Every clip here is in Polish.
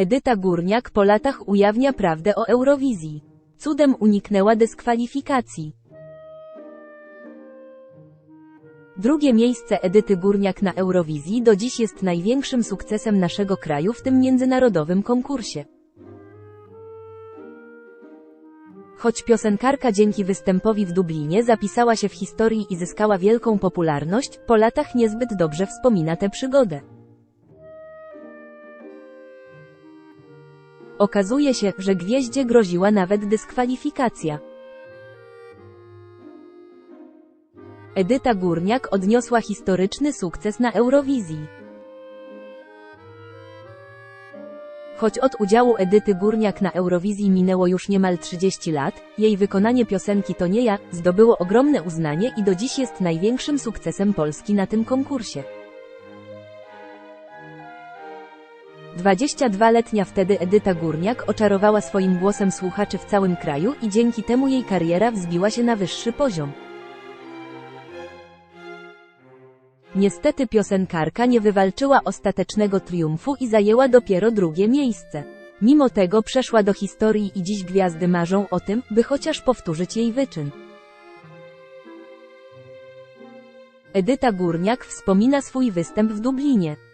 Edyta Górniak po latach ujawnia prawdę o Eurowizji. Cudem uniknęła dyskwalifikacji. Drugie miejsce Edyty Górniak na Eurowizji do dziś jest największym sukcesem naszego kraju w tym międzynarodowym konkursie. Choć piosenkarka dzięki występowi w Dublinie zapisała się w historii i zyskała wielką popularność, po latach niezbyt dobrze wspomina tę przygodę. Okazuje się, że gwieździe groziła nawet dyskwalifikacja. Edyta Górniak odniosła historyczny sukces na Eurowizji. Choć od udziału Edyty Górniak na Eurowizji minęło już niemal 30 lat, jej wykonanie piosenki To nie ja zdobyło ogromne uznanie i do dziś jest największym sukcesem Polski na tym konkursie. 22-letnia wtedy Edyta Górniak oczarowała swoim głosem słuchaczy w całym kraju i dzięki temu jej kariera wzbiła się na wyższy poziom. Niestety piosenkarka nie wywalczyła ostatecznego triumfu i zajęła dopiero drugie miejsce. Mimo tego przeszła do historii i dziś gwiazdy marzą o tym, by chociaż powtórzyć jej wyczyn. Edyta Górniak wspomina swój występ w Dublinie.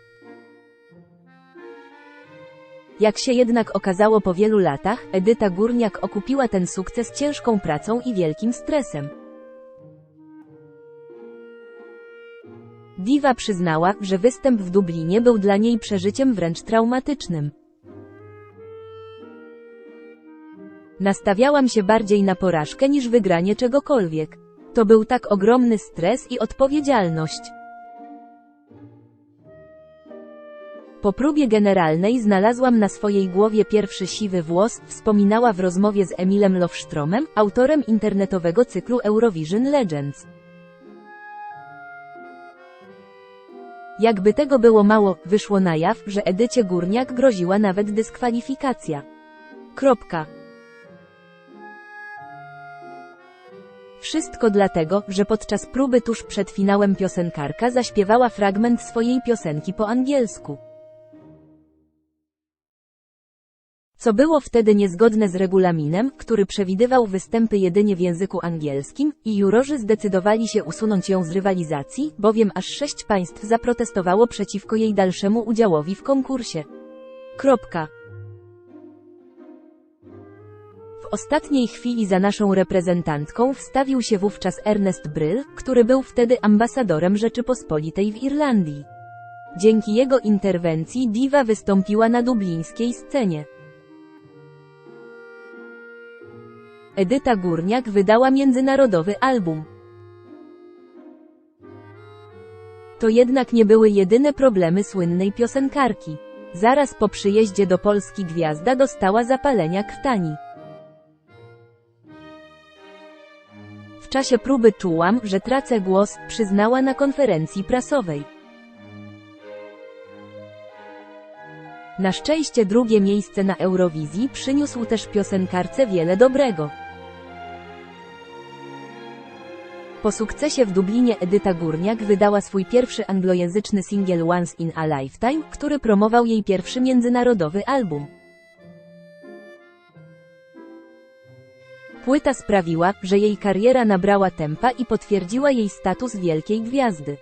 Jak się jednak okazało po wielu latach, Edyta Górniak okupiła ten sukces ciężką pracą i wielkim stresem. Diva przyznała, że występ w Dublinie był dla niej przeżyciem wręcz traumatycznym. Nastawiałam się bardziej na porażkę niż wygranie czegokolwiek. To był tak ogromny stres i odpowiedzialność. Po próbie generalnej znalazłam na swojej głowie pierwszy siwy włos, wspominała w rozmowie z Emilem Lofstromem, autorem internetowego cyklu Eurovision Legends. Jakby tego było mało, wyszło na jaw, że Edycie Górniak groziła nawet dyskwalifikacja. Kropka. Wszystko dlatego, że podczas próby tuż przed finałem piosenkarka zaśpiewała fragment swojej piosenki po angielsku. Co było wtedy niezgodne z regulaminem, który przewidywał występy jedynie w języku angielskim, i jurorzy zdecydowali się usunąć ją z rywalizacji, bowiem aż sześć państw zaprotestowało przeciwko jej dalszemu udziałowi w konkursie. Kropka. W ostatniej chwili za naszą reprezentantką wstawił się wówczas Ernest Bryl, który był wtedy ambasadorem Rzeczypospolitej w Irlandii. Dzięki jego interwencji diva wystąpiła na dublińskiej scenie. Edyta Górniak wydała międzynarodowy album. To jednak nie były jedyne problemy słynnej piosenkarki. Zaraz po przyjeździe do Polski gwiazda dostała zapalenia krtani. W czasie próby czułam, że tracę głos, przyznała na konferencji prasowej. Na szczęście drugie miejsce na Eurowizji przyniósł też piosenkarce wiele dobrego. Po sukcesie w Dublinie Edyta Górniak wydała swój pierwszy anglojęzyczny singiel Once in a Lifetime, który promował jej pierwszy międzynarodowy album. Płyta sprawiła, że jej kariera nabrała tempa i potwierdziła jej status wielkiej gwiazdy.